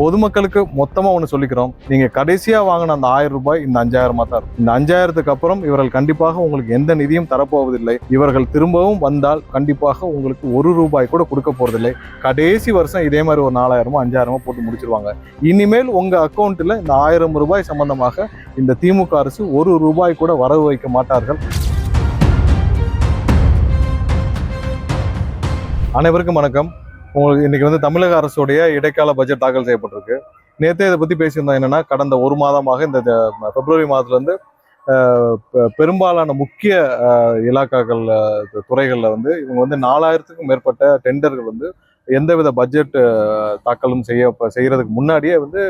பொதுமக்களுக்கு மொத்தமாக ஒன்று சொல்லிக்கிறோம். நீங்கள் கடைசியாக வாங்கின அந்த ஆயிரம் ரூபாய் இந்த அஞ்சாயிரமாக தான் இருக்கும். இந்த அஞ்சாயிரத்துக்கு அப்புறம் இவர்கள் கண்டிப்பாக உங்களுக்கு எந்த நிதியும் தரப்போவதில்லை. இவர்கள் திரும்பவும் வந்தால் கண்டிப்பாக உங்களுக்கு ஒரு ரூபாய் கூட கொடுக்க போகிறதில்லை கடைசி வருஷம் இதே மாதிரி ஒரு நாலாயிரமோ அஞ்சாயிரமோ போட்டு முடிச்சிருவாங்க. இனிமேல் உங்கள் அக்கௌண்ட்டில் இந்த ஆயிரம் ரூபாய் சம்பந்தமாக இந்த திமுக அரசு ஒரு ரூபாய் கூட வரவு வைக்க மாட்டார்கள். அனைவருக்கும் வணக்கம். உங்களுக்கு இன்னைக்கு வந்து தமிழக அரசுடைய இடைக்கால பட்ஜெட் தாக்கல் செய்யப்பட்டிருக்கு. நேற்றே இதை பற்றி பேசியிருந்தோம் என்னன்னா கடந்த ஒரு மாதமாக இந்த பிப்ரவரி மாதத்துலேருந்து பெரும்பாலான முக்கிய இலாக்காக்கள் துறைகளில் வந்து இவங்க வந்து நாலாயிரத்துக்கும் மேற்பட்ட டெண்டர்கள் வந்து எந்தவித பட்ஜெட் தாக்கலும் செய்ய செய்யறதுக்கு முன்னாடியே வந்து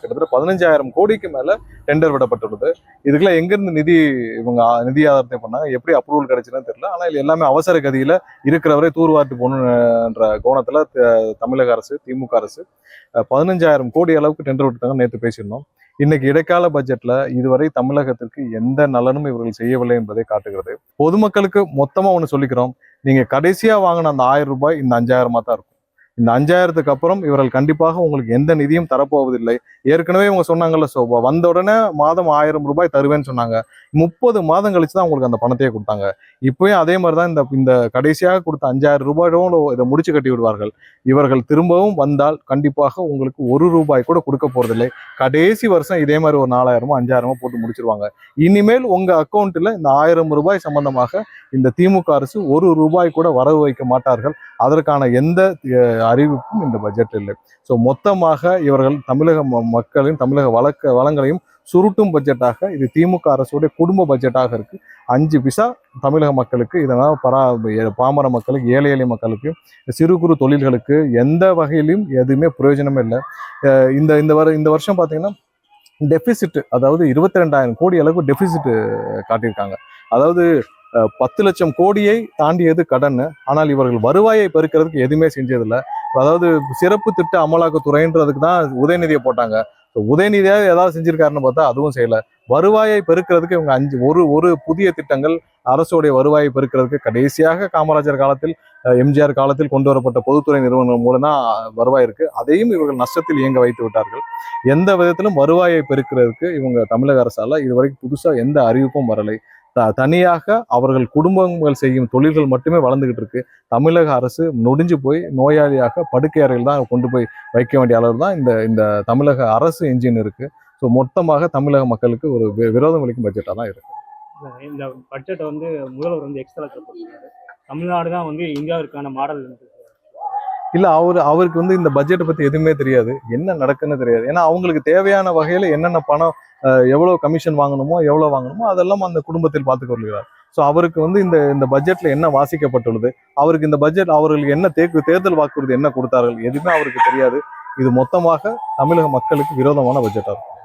கிட்டத்தட்ட பதினஞ்சாயிரம் கோடிக்கு மேலே டெண்டர் விடப்பட்டுள்ளது. இதுக்கெல்லாம் எங்கேருந்து நிதி இவங்க நிதி ஆதாரத்தை பண்ணாங்க எப்படி அப்ரூவல் கிடைச்சுன்னு தெரியல. ஆனால் இது எல்லாமே அவசர கதியில் இருக்கிறவரை தூர்வார்த்து போகணுன்ற கோணத்தில் த- தமிழக அரசு திமுக அரசு பதினஞ்சாயிரம் கோடி அளவுக்கு டெண்டர் விட்டுட்டாங்க நேற்று பேசியிருந்தோம். இன்னைக்கு இடைக்கால பட்ஜெட்ல இதுவரை தமிழகத்திற்கு எந்த நலனும் இவர்கள் செய்யவில்லை என்பதை காட்டுகிறது. பொதுமக்களுக்கு மொத்தமா ஒன்று சொல்லிக்கிறோம். நீங்க கடைசியா வாங்கின அந்த ஆயிரம் ரூபாய் இந்த அஞ்சாயிரமா தான் இருக்கும். இந்த அஞ்சாயிரத்துக்கு அப்புறம் இவர்கள் கண்டிப்பாக உங்களுக்கு எந்த நிதியும் தரப்போவதில்லை. ஏற்கனவே இவங்க சொன்னாங்கல்ல ஸோ வந்த உடனே மாதம் ஆயிரம் ரூபாய் தருவேன்னு சொன்னாங்க. முப்பது மாதம் கழிச்சு தான் உங்களுக்கு அந்த பணத்தையே கொடுத்தாங்க. இப்பயும் அதே மாதிரி தான் இந்த இந்த கடைசியாக கொடுத்த அஞ்சாயிரம் ரூபாயோட இதை முடிச்சு கட்டி விடுவார்கள். இவர்கள் திரும்பவும் வந்தால் கண்டிப்பாக உங்களுக்கு ஒரு ரூபாய் கூட கொடுக்க போறதில்லை. கடைசி வருஷம் இதே மாதிரி ஒரு நாலாயிரமோ அஞ்சாயிரமோ போட்டு முடிச்சிருவாங்க. இனிமேல் உங்க அக்கௌண்ட்டில் இந்த ஆயிரம் ரூபாய் சம்பந்தமாக இந்த திமுக அரசு ஒரு ரூபாய் கூட வரவு வைக்க மாட்டார்கள். அதற்கான எந்த அறிவிப்பும் இந்த பட்ஜெட் இல்லை. ஸோ மொத்தமாக இவர்கள் தமிழக ம- மக்களின் தமிழக வழக்க வளங்களையும் சுருட்டும் பட்ஜெட்டாக இது திமுக அரசுடைய குடும்ப பட்ஜெட்டாக இருக்கு. அஞ்சு பிசா தமிழக மக்களுக்கு இதனால் பரா பாமர மக்களுக்கு ஏழை எளிய மக்களுக்கு சிறு குறு தொழில்களுக்கு எந்த வகையிலும் எதுவுமே பிரயோஜனமே இல்லை. இந்த இந்த வர இந்த வருஷம் பார்த்தீங்கன்னா டெபிசிட் அதாவது இருபத்தி ரெண்டாயிரம் கோடி அளவுக்கு டெபிசிட் காட்டியிருக்காங்க. அதாவது பத்து லட்சம் கோடியை தாண்டியது கடன். ஆனால் இவர்கள் வருவாயை பெருக்கிறதுக்கு எதுவுமே செஞ்சதில்லை. அதாவது சிறப்பு திட்ட அமலாக்கத்துறைன்றதுக்கு தான் உதயநிதியை போட்டாங்க. உதயநிதியாக ஏதாவது செஞ்சிருக்காருன்னு பார்த்தா அதுவும் செய்யல. வருவாயை பெருக்கிறதுக்கு இவங்க அஞ்சு ஒரு ஒரு புதிய திட்டங்கள் அரசுடைய வருவாயை பெருக்கிறதுக்கு கடைசியாக காமராஜர் காலத்தில் எம்ஜிஆர் காலத்தில் கொண்டு வரப்பட்ட பொதுத்துறை நிறுவனங்கள் மூலம் தான் வருவாய் இருக்கு. அதையும் இவர்கள் நஷ்டத்தில் இயங்க வைத்து விட்டார்கள். எந்த விதத்திலும் வருவாயை பெருக்கிறதுக்கு இவங்க தமிழக அரசால இதுவரைக்கும் புதுசாக எந்த அறிவிப்பும் வரலை. த- தனியாக அவர்கள் குடும்பங்கள் செய்யும் தொழில்கள் மட்டுமே வளர்ந்துக்கிட்டு இருக்கு. தமிழக அரசு நொடிஞ்சு போய் நோயாளியாக படுக்கை அறையில் தான் கொண்டு போய் வைக்க வேண்டிய அளவு தான் இந்த இந்த தமிழக அரசு என்ஜின் இருக்கு. ஸோ மொத்தமாக தமிழக மக்களுக்கு ஒரு வி- விரோதம் அளிக்கும் பட்ஜெட்டாக தான் இருக்கு. இந்த பட்ஜெட்டை வந்து முதல்வர் வந்து எக்ஸ்ட்ரா தமிழ்நாடு தான் வந்து இந்தியாவிற்கான மாடல். இல்லை அவர் அவருக்கு வந்து இந்த பட்ஜெட்டை பத்தி எதுவுமே தெரியாது. என்ன நடக்குன்னு தெரியாது. ஏன்னா அவங்களுக்கு தேவையான வகையில என்னென்ன பணம் எவ்வளோ எவ்வளவு கமிஷன் வாங்கணுமோ எவ்வளோ வாங்கணுமோ அதெல்லாம் அந்த குடும்பத்தில் பார்த்துக்கொள்கிறார் ஸோ அவருக்கு வந்து இந்த இந்த பட்ஜெட்ல என்ன வாசிக்கப்பட்டுள்ளது அவருக்கு இந்த பட்ஜெட் அவர்களுக்கு என்ன தேக்கு தேர்தல் வாக்குறுதி என்ன கொடுத்தார்கள் எதுவுமே அவருக்கு தெரியாது. இது மொத்தமாக தமிழக மக்களுக்கு விரோதமான பட்ஜெட்டாக இருக்கும்